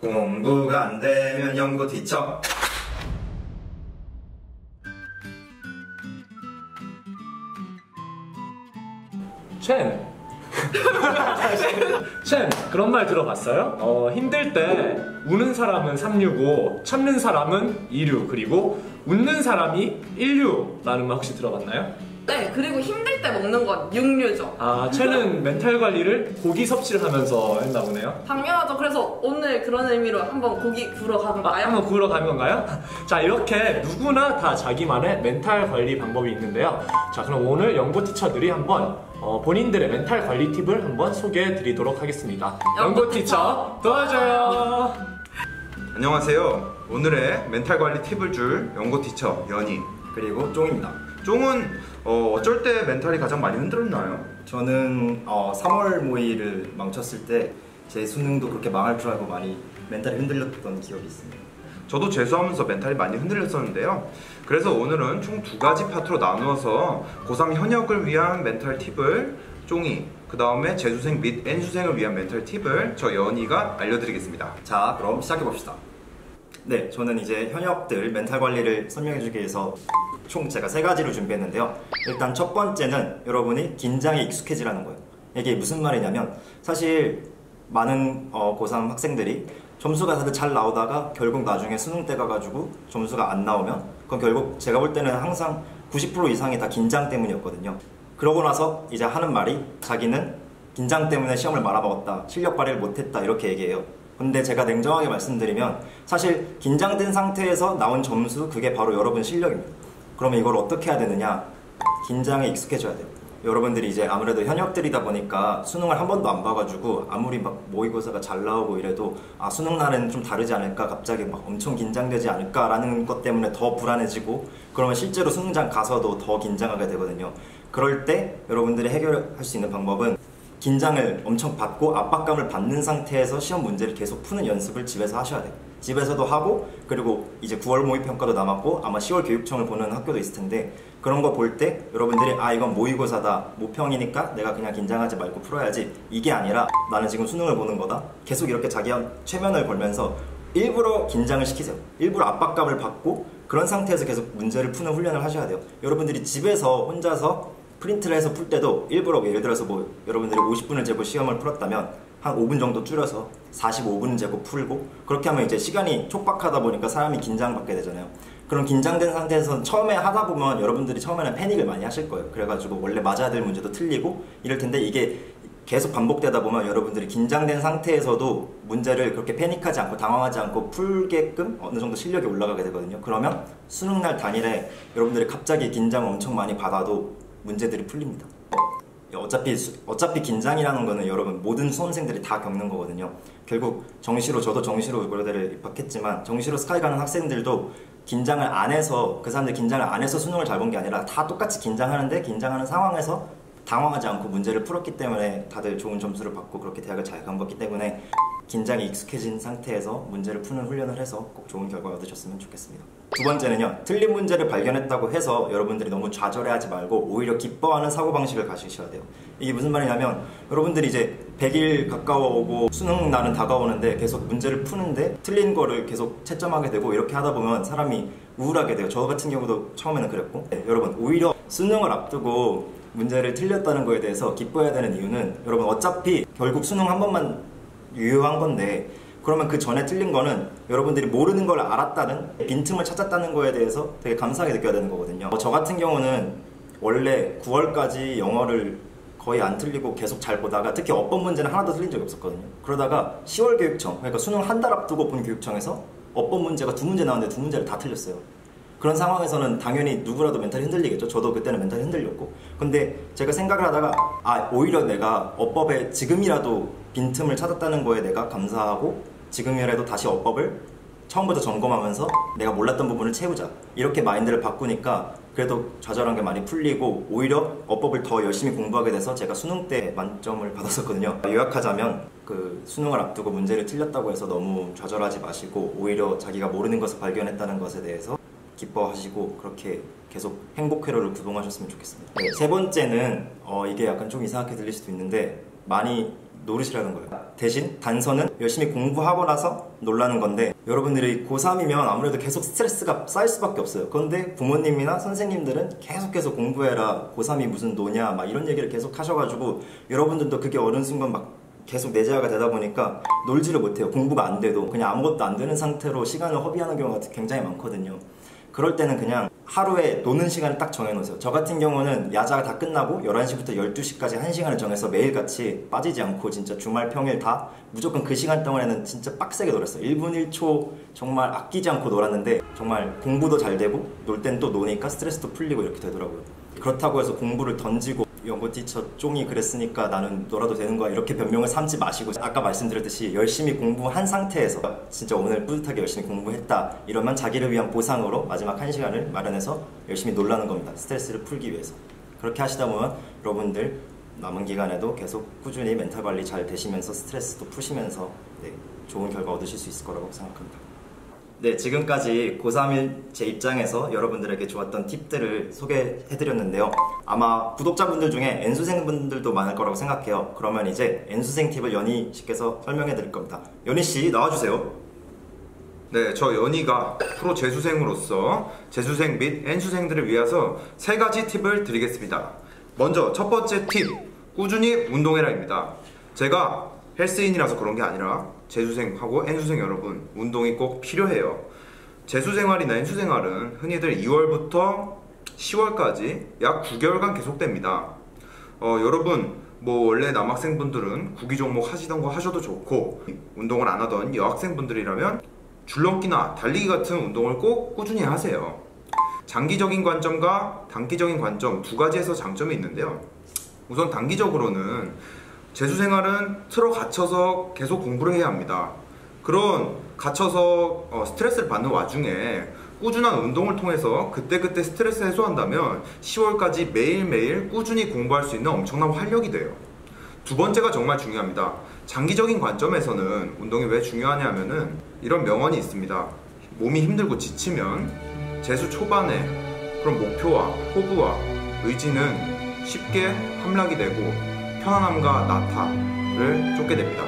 공부가 안 되면 연구 뒤척. 쉔. 쉔, 그런 말 들어봤어요? 어, 힘들 때 우는 사람은 365, 참는 사람은 2류, 그리고 웃는 사람이 1류라는 말 혹시 들어봤나요? 네, 그리고 힘들 때 먹는 건 육류죠. 아, 쉔은 멘탈 관리를 고기 섭취를 하면서 했나 보네요. 당연하죠. 그래서 오늘 그런 의미로 한번 고기 구러 아, 가볼까요? 한번 구우러 가는 건가요? 자, 이렇게 누구나 다 자기만의 멘탈 관리 방법이 있는데요. 자, 그럼 오늘 연구 티처들이 한번 어, 본인들의 멘탈 관리 팁을 한번 소개해 드리도록 하겠습니다. 연구 연구 티처 도와줘요. 안녕하세요. 오늘의 멘탈 관리 팁을 줄 연구 티처 연희. 그리고 쫑입니다. 쫑은 어, 어쩔 때 멘탈이 가장 많이 흔들었나요? 저는 어, 3월 모의를 망쳤을 때 제 수능도 그렇게 망할 줄 알고 많이 멘탈이 흔들렸던 기억이 있습니다. 저도 재수하면서 멘탈이 많이 흔들렸었는데요. 그래서 오늘은 총 두 가지 파트로 나누어서 고3 현역을 위한 멘탈 팁을 쫑이, 그 다음에 재수생 및 N수생을 위한 멘탈 팁을 저 연희가 알려드리겠습니다. 자, 그럼 시작해 봅시다. 네, 저는 이제 현역들 멘탈 관리를 설명해주기 위해서 총 제가 세 가지를 준비했는데요. 일단 첫 번째는 여러분이 긴장에 익숙해지라는 거예요. 이게 무슨 말이냐면 사실 많은 어, 고3 학생들이 점수가 다들 잘 나오다가 결국 나중에 수능 때 가가지고 점수가 안 나오면 그건 결국 제가 볼 때는 항상 90% 이상이 다 긴장 때문이었거든요. 그러고 나서 이제 하는 말이 자기는 긴장 때문에 시험을 말아먹었다, 실력 발휘를 못했다 이렇게 얘기해요. 근데 제가 냉정하게 말씀드리면 사실 긴장된 상태에서 나온 점수 그게 바로 여러분 실력입니다. 그러면 이걸 어떻게 해야 되느냐? 긴장에 익숙해져야 돼요. 여러분들이 이제 아무래도 현역들이다 보니까 수능을 한 번도 안 봐가지고 아무리 막 모의고사가 잘 나오고 이래도 아 수능 날은 좀 다르지 않을까 갑자기 막 엄청 긴장되지 않을까라는 것 때문에 더 불안해지고 그러면 실제로 수능장 가서도 더 긴장하게 되거든요. 그럴 때 여러분들이 해결할 수 있는 방법은 긴장을 엄청 받고 압박감을 받는 상태에서 시험 문제를 계속 푸는 연습을 집에서 하셔야 돼요. 집에서도 하고 그리고 이제 9월 모의 평가도 남았고 아마 10월 교육청을 보는 학교도 있을 텐데 그런 거 볼 때 여러분들이 아 이건 모의고사다 모평이니까 내가 그냥 긴장하지 말고 풀어야지 이게 아니라 나는 지금 수능을 보는 거다. 계속 이렇게 자기 최면을 걸면서 일부러 긴장을 시키세요. 일부러 압박감을 받고 그런 상태에서 계속 문제를 푸는 훈련을 하셔야 돼요. 여러분들이 집에서 혼자서 프린트를 해서 풀 때도 일부러 예를 들어서 뭐 여러분들이 50분을 재고 시험을 풀었다면 한 5분 정도 줄여서 45분 재고 풀고 그렇게 하면 이제 시간이 촉박하다 보니까 사람이 긴장받게 되잖아요. 그런 긴장된 상태에서 처음에 하다 보면 여러분들이 처음에는 패닉을 많이 하실 거예요. 그래가지고 원래 맞아야 될 문제도 틀리고 이럴 텐데 이게 계속 반복되다 보면 여러분들이 긴장된 상태에서도 문제를 그렇게 패닉하지 않고 당황하지 않고 풀게끔 어느 정도 실력이 올라가게 되거든요. 그러면 수능날 단일에 여러분들이 갑자기 긴장 엄청 많이 받아도 문제들이 풀립니다. 어차피 어차피 긴장이라는 거는 여러분 모든 수험생들이 다 겪는 거거든요. 결국 정시로 저도 정시로 고려대를 입학했지만 정시로 스카이 가는 학생들도 긴장을 안 해서 그 사람들 긴장을 안 해서 수능을 잘 본 게 아니라 다 똑같이 긴장하는데 긴장하는 상황에서 당황하지 않고 문제를 풀었기 때문에 다들 좋은 점수를 받고 그렇게 대학을 잘 간 거기 때문에 긴장이 익숙해진 상태에서 문제를 푸는 훈련을 해서 꼭 좋은 결과 얻으셨으면 좋겠습니다. 두 번째는요, 틀린 문제를 발견했다고 해서 여러분들이 너무 좌절해하지 말고 오히려 기뻐하는 사고방식을 가지셔야 돼요. 이게 무슨 말이냐면 여러분들이 이제 100일 가까워오고 수능 날은 다가오는데 계속 문제를 푸는데 틀린 거를 계속 채점하게 되고 이렇게 하다 보면 사람이 우울하게 돼요. 저 같은 경우도 처음에는 그랬고 네, 여러분 오히려 수능을 앞두고 문제를 틀렸다는 거에 대해서 기뻐해야 되는 이유는 여러분 어차피 결국 수능 한 번만 유효한 건데 그러면 그 전에 틀린 거는 여러분들이 모르는 걸 알았다는 빈틈을 찾았다는 거에 대해서 되게 감사하게 느껴야 되는 거거든요. 저 같은 경우는 원래 9월까지 영어를 거의 안 틀리고 계속 잘 보다가 특히 어법 문제는 하나도 틀린 적이 없었거든요. 그러다가 10월 교육청, 그러니까 수능 한 달 앞두고 본 교육청에서 어법 문제가 두 문제 나왔는데 두 문제를 다 틀렸어요. 그런 상황에서는 당연히 누구라도 멘탈이 흔들리겠죠. 저도 그때는 멘탈이 흔들렸고. 근데 제가 생각을 하다가 아 오히려 내가 어법에 지금이라도 빈틈을 찾았다는 거에 내가 감사하고 지금이라도 다시 어법을 처음부터 점검하면서 내가 몰랐던 부분을 채우자 이렇게 마인드를 바꾸니까 그래도 좌절한 게 많이 풀리고 오히려 어법을 더 열심히 공부하게 돼서 제가 수능 때 만점을 받았었거든요 요약하자면 그 수능을 앞두고 문제를 틀렸다고 해서 너무 좌절하지 마시고 오히려 자기가 모르는 것을 발견했다는 것에 대해서 기뻐하시고 그렇게 계속 행복 회로를 구동하셨으면 좋겠습니다. 네, 세 번째는 어, 이게 약간 좀 이상하게 들릴 수도 있는데 많이 노르시라는 거예요. 대신 단서는 열심히 공부하고 나서 놀라는 건데 여러분들이 고3이면 아무래도 계속 스트레스가 쌓일 수밖에 없어요. 그런데 부모님이나 선생님들은 계속해서 공부해라. 고3이 무슨 노냐. 막 이런 얘기를 계속 하셔가지고 여러분들도 그게 어느 순간 막 계속 내재화가 되다 보니까 놀지를 못해요. 공부가 안 돼도 그냥 아무것도 안 되는 상태로 시간을 허비하는 경우가 굉장히 많거든요. 그럴 때는 그냥 하루에 노는 시간을 딱 정해놓으세요. 저 같은 경우는 야자가 다 끝나고 11시부터 12시까지 1시간을 정해서 매일같이 빠지지 않고 진짜 주말 평일 다 무조건 그 시간 동안에는 진짜 빡세게 놀았어요. 1분 1초 정말 아끼지 않고 놀았는데 정말 공부도 잘 되고 놀 땐 또 노니까 스트레스도 풀리고 이렇게 되더라고요. 그렇다고 해서 공부를 던지고 연구 티처 쫑이 그랬으니까 나는 놀아도 되는 거야 이렇게 변명을 삼지 마시고 아까 말씀드렸듯이 열심히 공부한 상태에서 진짜 오늘 뿌듯하게 열심히 공부했다 이러면 자기를 위한 보상으로 마지막 한 시간을 마련해서 열심히 놀라는 겁니다. 스트레스를 풀기 위해서. 그렇게 하시다 보면 여러분들 남은 기간에도 계속 꾸준히 멘탈 관리 잘 되시면서 스트레스도 푸시면서 네, 좋은 결과 얻으실 수 있을 거라고 생각합니다 네, 지금까지 고3일 제 입장에서 여러분들에게 좋았던 팁들을 소개해드렸는데요. 아마 구독자분들 중에 N수생분들도 많을 거라고 생각해요. 그러면 이제 N수생 팁을 연희 씨께서 설명해드릴 겁니다. 연희 씨, 나와주세요. 네, 저 연희가 프로 재수생으로서 재수생 및 N수생들을 위해서 세 가지 팁을 드리겠습니다. 먼저 첫 번째 팁, 꾸준히 운동해라입니다. 제가 헬스인이라서 그런 게 아니라 재수생하고 N수생 여러분 운동이 꼭 필요해요. 재수생활이나 N수생활은 흔히들 2월부터 10월까지 약 9개월간 계속됩니다. 어, 여러분 뭐 원래 남학생분들은 구기 종목 하시던 거 하셔도 좋고 운동을 안 하던 여학생분들이라면 줄넘기나 달리기 같은 운동을 꼭 꾸준히 하세요. 장기적인 관점과 단기적인 관점 두 가지에서 장점이 있는데요. 우선 단기적으로는 재수 생활은 틀어 갇혀서 계속 공부를 해야 합니다. 그런 갇혀서 어, 스트레스를 받는 와중에 꾸준한 운동을 통해서 그때그때 스트레스 해소한다면 10월까지 매일매일 꾸준히 공부할 수 있는 엄청난 활력이 돼요. 두 번째가 정말 중요합니다. 장기적인 관점에서는 운동이 왜 중요하냐면은 이런 명언이 있습니다. 몸이 힘들고 지치면 재수 초반에 그런 목표와 포부와 의지는 쉽게 함락이 되고 편안함과 나타를 쫓게 됩니다.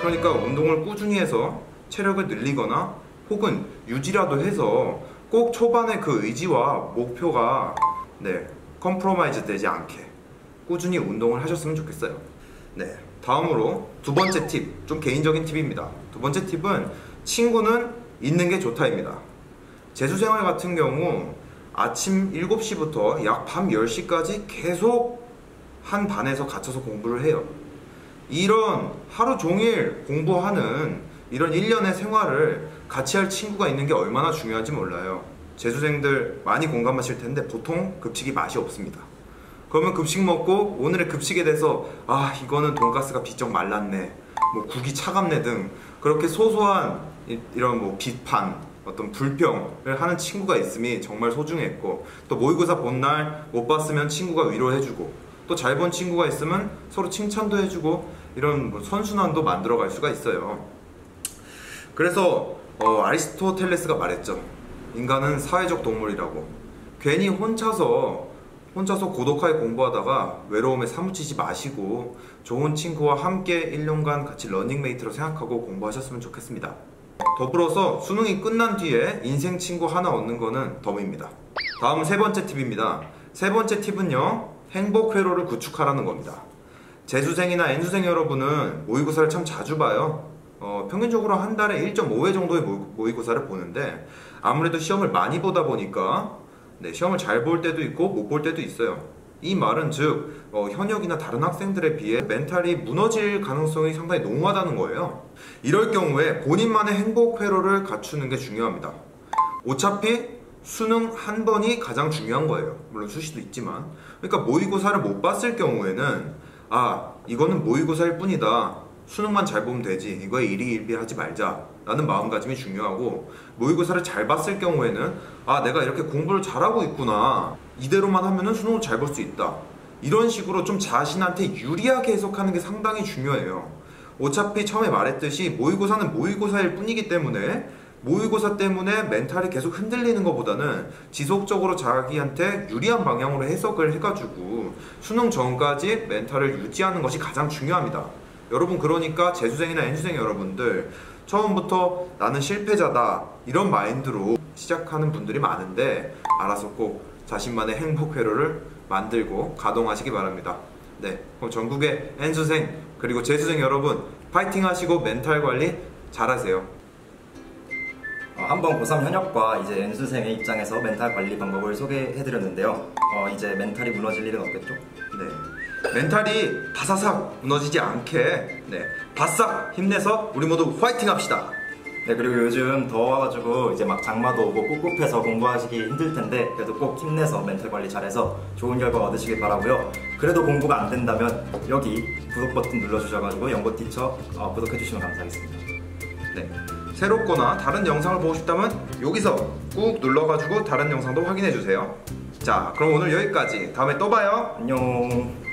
그러니까 운동을 꾸준히 해서 체력을 늘리거나 혹은 유지라도 해서 꼭 초반에 그 의지와 목표가 네 컴프로마이즈 되지 않게 꾸준히 운동을 하셨으면 좋겠어요. 네 다음으로 두 번째 팁, 좀 개인적인 팁입니다. 두 번째 팁은 친구는 있는 게 좋다입니다. 재수생활 같은 경우 아침 7시부터 약 밤 10시까지 계속 한 반에서 갇혀서 공부를 해요. 이런 하루 종일 공부하는 이런 일련의 생활을 같이 할 친구가 있는 게 얼마나 중요한지 몰라요. 재수생들 많이 공감하실 텐데 보통 급식이 맛이 없습니다. 그러면 급식 먹고 오늘의 급식에 대해서 아 이거는 돈가스가 비쩍 말랐네 뭐 국이 차갑네 등 그렇게 소소한 이- 이런 뭐 비판 어떤 불평을 하는 친구가 있음이 정말 소중했고 또 모의고사 본 날 못 봤으면 친구가 위로해주고 또 잘 본 친구가 있으면 서로 칭찬도 해주고 이런 뭐 선순환도 만들어갈 수가 있어요. 그래서 어, 아리스토텔레스가 말했죠. 인간은 사회적 동물이라고. 괜히 혼자서 혼자서 고독하게 공부하다가 외로움에 사무치지 마시고 좋은 친구와 함께 1년간 같이 러닝메이트로 생각하고 공부하셨으면 좋겠습니다. 더불어서 수능이 끝난 뒤에 인생 친구 하나 얻는 거는 덤입니다. 다음 세 번째 팁입니다. 세 번째 팁은요. 행복 회로를 구축하라는 겁니다. 재수생이나 N수생 여러분은 모의고사를 참 자주 봐요. 어, 평균적으로 한 달에 1.5회 정도의 모- 모의고사를 보는데 아무래도 시험을 많이 보다 보니까 네, 시험을 잘 볼 때도 있고 못 볼 때도 있어요. 이 말은 즉 어, 현역이나 다른 학생들에 비해 멘탈이 무너질 가능성이 상당히 농후하다는 거예요. 이럴 경우에 본인만의 행복 회로를 갖추는 게 중요합니다. 어차피 수능 한 번이 가장 중요한 거예요. 물론 수시도 있지만. 그러니까 모의고사를 못 봤을 경우에는 아 이거는 모의고사일 뿐이다. 수능만 잘 보면 되지. 이거에 일희일비하지 말자. 라는 마음가짐이 중요하고 모의고사를 잘 봤을 경우에는 아 내가 이렇게 공부를 잘하고 있구나. 이대로만 하면은 수능을 잘 볼 수 있다. 이런 식으로 좀 자신한테 유리하게 해석하는 게 상당히 중요해요. 어차피 처음에 말했듯이 모의고사는 모의고사일 뿐이기 때문에 모의고사 때문에 멘탈이 계속 흔들리는 것보다는 지속적으로 자기한테 유리한 방향으로 해석을 해가지고 수능 전까지 멘탈을 유지하는 것이 가장 중요합니다. 여러분 그러니까 재수생이나 N수생 여러분들 처음부터 나는 실패자다 이런 마인드로 시작하는 분들이 많은데 알아서 꼭 자신만의 행복 회로를 만들고 가동하시기 바랍니다. 네, 그럼 전국의 N수생 그리고 재수생 여러분 파이팅 하시고 멘탈 관리 잘하세요. 어, 한번 고3 현역과 이제 N수생의 입장에서 멘탈 관리 방법을 소개해드렸는데요. 어, 이제 멘탈이 무너질 일은 없겠죠? 네. 멘탈이 바사삭 무너지지 않게 네. 바싹 힘내서 우리 모두 화이팅 합시다. 네, 그리고 요즘 더워가지고 이제 막 장마도 오고 꿉꿉해서 공부하시기 힘들 텐데 그래도 꼭 힘내서 멘탈 관리 잘해서 좋은 결과 얻으시길 바라고요. 그래도 공부가 안 된다면 여기 구독 버튼 눌러주셔가지고 연고 티처 어, 구독해주시면 감사하겠습니다. 네. 새롭거나 다른 영상을 보고 싶다면 여기서 꾹 눌러가지고 다른 영상도 확인해 주세요. 자, 그럼 오늘 여기까지. 다음에 또 봐요. 안녕.